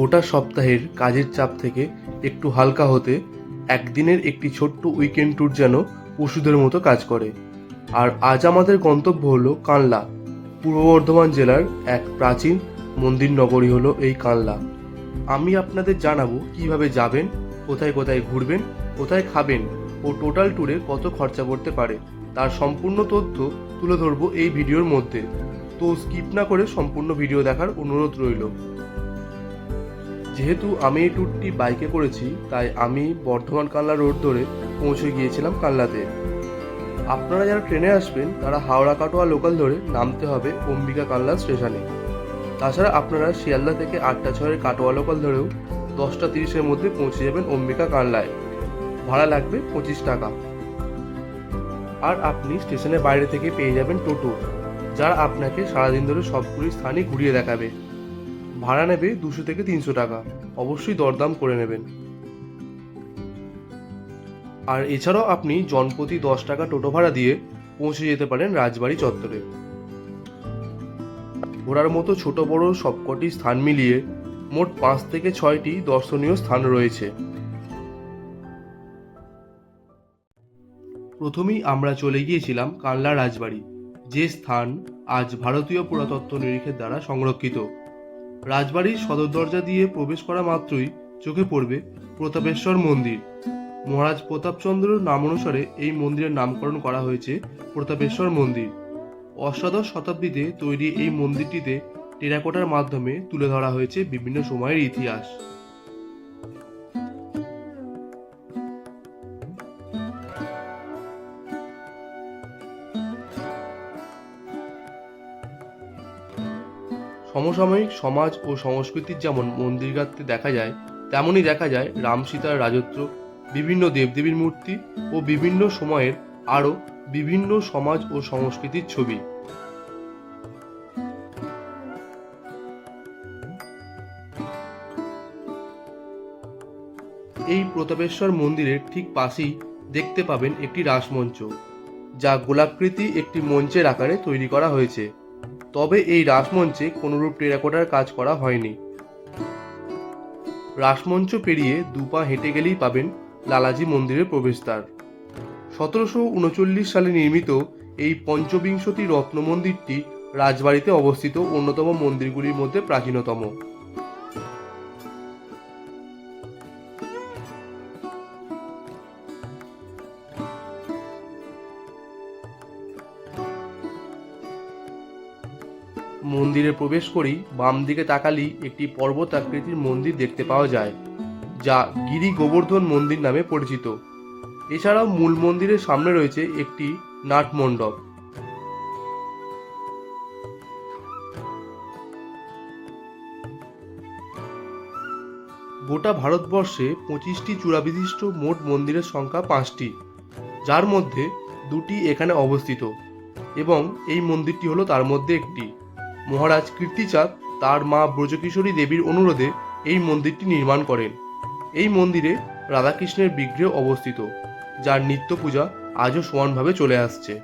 গোটা সপ্তাহের কাজের চাপ থেকে একটু হালকা হতে একদিনের একটি ছোট্ট উইকেন্ড ট্যুর যেন ওষুধের মতো কাজ করে। আর আজ আমাদের গন্তব্য হলো কানলা। পূর্ব বর্ধমান জেলার এক প্রাচীন মন্দির নগরী হলো এই কানলা। আমি আপনাদের জানাব কীভাবে যাবেন, কোথায় কোথায় ঘুরবেন, কোথায় খাবেন ও টোটাল ট্যুরে কত খরচা করতে পারে তার সম্পূর্ণ তথ্য তুলে ধরবো এই ভিডিওর মধ্যে। তো স্কিপ না করে সম্পূর্ণ ভিডিও দেখার অনুরোধ রইল। যেহেতু আমি এই ট্যুরটি বাইকে করেছি, তাই আমি বর্ধমান কানলা রোড ধরে পৌঁছে গিয়েছিলাম কাল্লাতে আপনারা যারা ট্রেনে আসবেন, তারা হাওড়া, কাটোয়া লোকাল ধরে নামতে হবে অম্বিকা কানলা স্টেশনে তাছাড়া আপনারা শিয়ালদা থেকে আটটা ছয়ের কাটোয়া লোকাল ধরেও দশটা তিরিশের মধ্যে পৌঁছে যাবেন অম্বিকা কানলায় ভাড়া লাগবে পঁচিশ টাকা। আর আপনি স্টেশনের বাইরে থেকে পেয়ে যাবেন টোটো, যারা আপনাকে সারাদিন ধরে সবগুলি স্থানে ঘুরিয়ে দেখাবে। ভাড়া নেবে দুশো থেকে তিনশো টাকা। অবশ্যই দরদাম করে নেবেন। আর এছাড়াও আপনি জনপ্রতি দশ টাকা টোটো ভাড়া দিয়ে পৌঁছে যেতে পারেন রাজবাড়ি চত্বরে। ঘোরার মতো ছোট বড় সবকটি স্থান মিলিয়ে মোট পাঁচ থেকে ছয়টি দর্শনীয় স্থান রয়েছে। প্রথমেই আমরা চলে গিয়েছিলাম কানলা রাজবাড়ি, যে স্থান আজ ভারতীয় পুরাতত্ত্ব নিরীক্ষের দ্বারা সংরক্ষিত। রাজবাড়ির সদর দরজা দিয়ে প্রবেশ করা মাত্রই চোখে পড়বে প্রতাপেশ্বর মন্দির। মহারাজ প্রতাপচন্দ্রের নাম অনুসারে এই মন্দিরের নামকরণ করা হয়েছে প্রতাপেশ্বর মন্দির। অষ্টাদশ শতাব্দীতে তৈরি এই মন্দিরটিতে টেরাকোটার মাধ্যমে তুলে ধরা হয়েছে বিভিন্ন সময়ের ইতিহাস। সমসাময়িক সমাজ ও সংস্কৃতির যেমন মন্দির গাত্রে দেখা যায়, তেমনই দেখা যায় রাম সীতার রাজত্ব, বিভিন্ন দেবদেবীর মূর্তি ও বিভিন্ন সময়ের আরও বিভিন্ন সমাজ ও সংস্কৃতির ছবি। এই প্রতাপেশ্বর মন্দিরের ঠিক পাশেই দেখতে পাবেন একটি রাসমঞ্চ, যা গোলাকৃতি একটি মঞ্চের আকারে তৈরি করা হয়েছে। তবে এই রাসমঞ্চে কোনোরূপ টেরাকোটার কাজ করা হয়নি। রাসমঞ্চ পেরিয়ে দুপা হেঁটে গেলেই পাবেন লালাজি মন্দিরের প্রবেশদ্বার। সতেরোশো উনচল্লিশ সালে নির্মিত এই পঞ্চবিংশতি রত্ন মন্দিরটি রাজবাড়িতে অবস্থিত অন্যতম মন্দিরগুলির মধ্যে প্রাচীনতম। মন্দিরে প্রবেশ করেই বাম দিকে তাকালি একটি পর্বত আকৃতির মন্দির দেখতে পাওয়া যায়, যা গিরি গোবর্ধন মন্দির নামে পরিচিত। এছাড়াও মূল মন্দিরের সামনে রয়েছে একটি নাট মণ্ডপ গোটা ভারতবর্ষে পঁচিশটি চূড়াবিশিষ্ট মোট মন্দিরের সংখ্যা পাঁচটি, যার মধ্যে দুটি এখানে অবস্থিত, এবং এই মন্দিরটি হলো তার মধ্যে একটি। মহারাজ কীর্তিচাঁদ তার মা ব্রজকিশোরী দেবীর অনুরোধে এই মন্দিরটি নির্মাণ করেন। এই মন্দিরে রাধাকৃষ্ণের বিগ্রহ অবস্থিত, যার নিত্য পূজা আজও সমানভাবে চলে আসছে।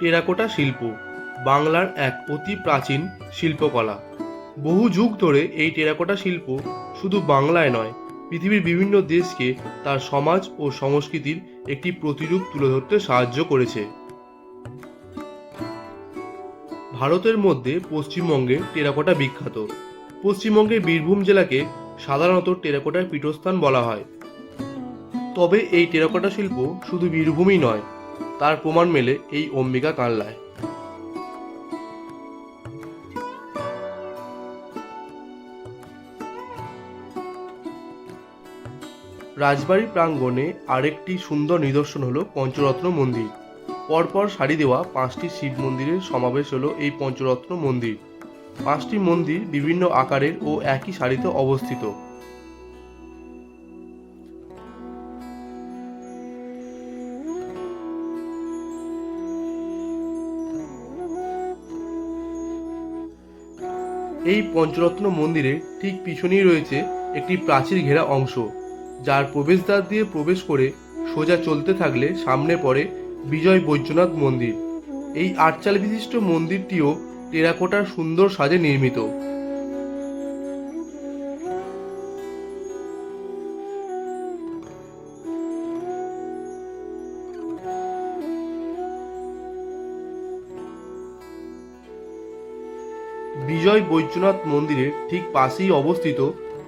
টেরাকোটা শিল্প, বাংলার এক অতি প্রাচীন শিল্পকলা। বহু যুগ ধরে এই টেরাকোটা শিল্প শুধু বাংলায় নয় পৃথিবীর বিভিন্ন দেশকে তার সমাজ ও সংস্কৃতির একটি প্রতিরূপ তুলে ধরতে সাহায্য করেছে। ভারতের মধ্যে পশ্চিমবঙ্গে টেরাকোটা বিখ্যাত। পশ্চিমবঙ্গের বীরভূম জেলাকে সাধারণত টেরাকোটার পীঠস্থান বলা হয়। তবে এই টেরাকোটা শিল্প শুধু বীরভূমই নয়, তার প্রমাণ মেলে এই অম্বিকা কানলায় রাজবাড়ি প্রাঙ্গণে আরেকটি সুন্দর নিদর্শন হলো পঞ্চরত্ন মন্দির। পরপর সারি দেওয়া পাঁচটি শিব মন্দিরের সমাবেশ হলো এই পঞ্চরত্ন মন্দির। পাঁচটি মন্দির বিভিন্ন আকারের ও একই সারিতে অবস্থিত। এই পঞ্চরত্ন মন্দিরের ঠিক পিছনেই রয়েছে একটি প্রাচীর ঘেরা অংশ। যার প্রবেশদ্বার দিয়ে প্রবেশ করে সোজা চলতে থাকলে সামনে পড়ে বিজয় বৈদ্যনাথ মন্দির। এই আটচাল বিশিষ্ট মন্দিরটিও টেরাকোটার সুন্দর সাজে নির্মিত। বিজয় বৈদ্যনাথ মন্দিরের ঠিক পাশেই অবস্থিত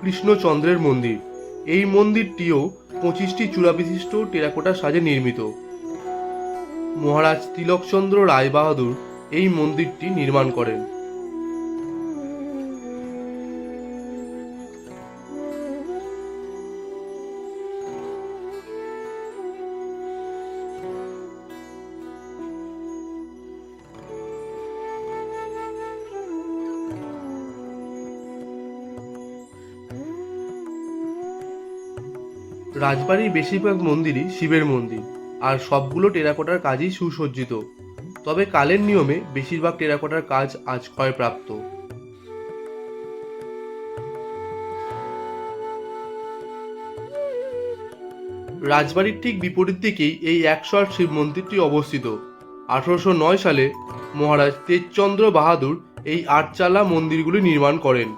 কৃষ্ণচন্দ্রের মন্দির। এই মন্দিরটিও পঁচিশটি চূড়া বিশিষ্ট টেরাকোটা সাজে নির্মিত। মহারাজ তিলকচন্দ্র রায় বাহাদুর এই মন্দিরটি নির্মাণ করেন। রাজবাড়ির বেশিরভাগ মন্দিরই শিবের মন্দির, আর সবগুলো টেরাকোটার কাজই সুসজ্জিত। তবে কালের নিয়মে বেশিরভাগ টেরাকোটার কাজ আজ ক্ষয়প্রাপ্ত। রাজবাড়ির ঠিক বিপরীত দিকেই এই একশো আট শিব মন্দিরটি অবস্থিত। আঠারোশো নয় সালে মহারাজ তেজচন্দ্র বাহাদুর এই আটচালা মন্দিরগুলি নির্মাণ করেন।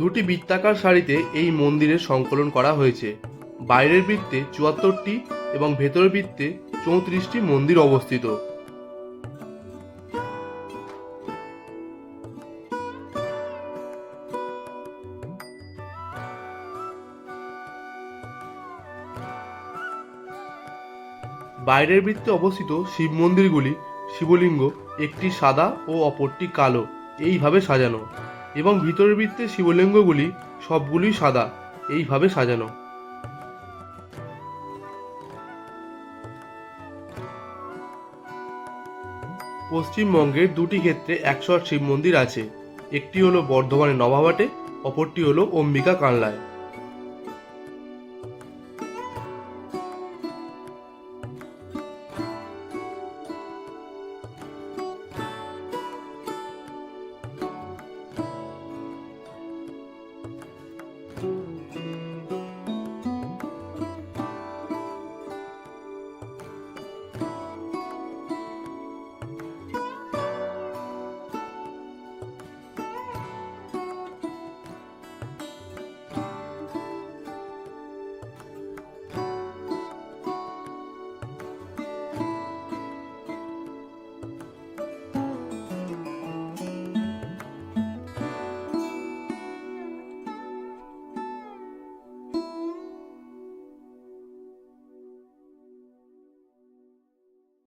দুটি বৃত্তাকার সারিতে এই মন্দিরের সংকলন করা হয়েছে। বাইরের বৃত্তে চুয়াত্তরটি এবং ভেতরের বৃত্তে চৌত্রিশটি মন্দির অবস্থিত। বাইরের বৃত্তে অবস্থিত শিব মন্দিরগুলি শিবলিঙ্গ একটি সাদা ও অপরটি কালো। এইভাবে সাজানো। এবং ভিতরের বৃত্তে শিবলিঙ্গগুলি সবগুলোই সাদা। এইভাবে সাজানো। পশ্চিমবঙ্গের দুটি ক্ষেত্রে একশো আট শিব মন্দির আছে। একটি হলো বর্ধমানের নবাবাটে অপরটি হলো অম্বিকা কানলায়।